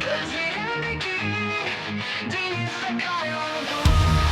Gözlerindeki denizde kayboldum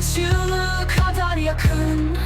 çığlığı kadar yakın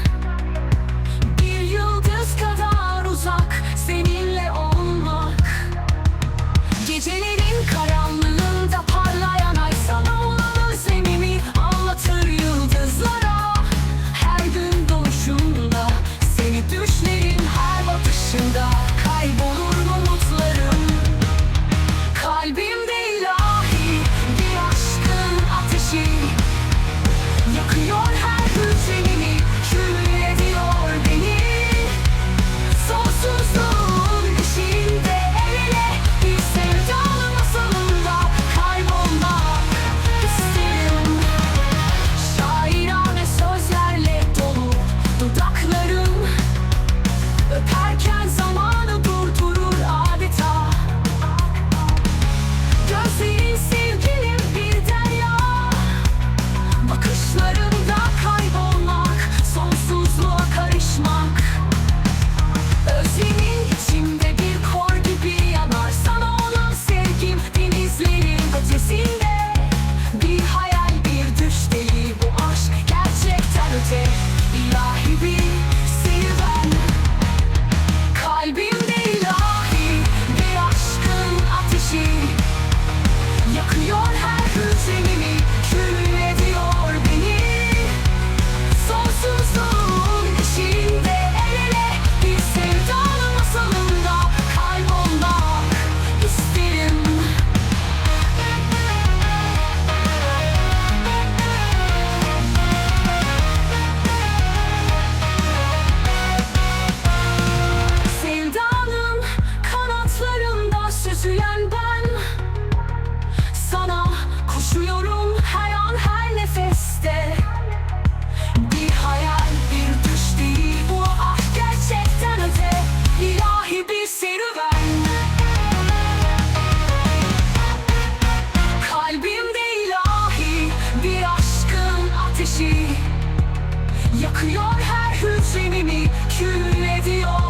Yakıyor her hüznimi, kül ediyor.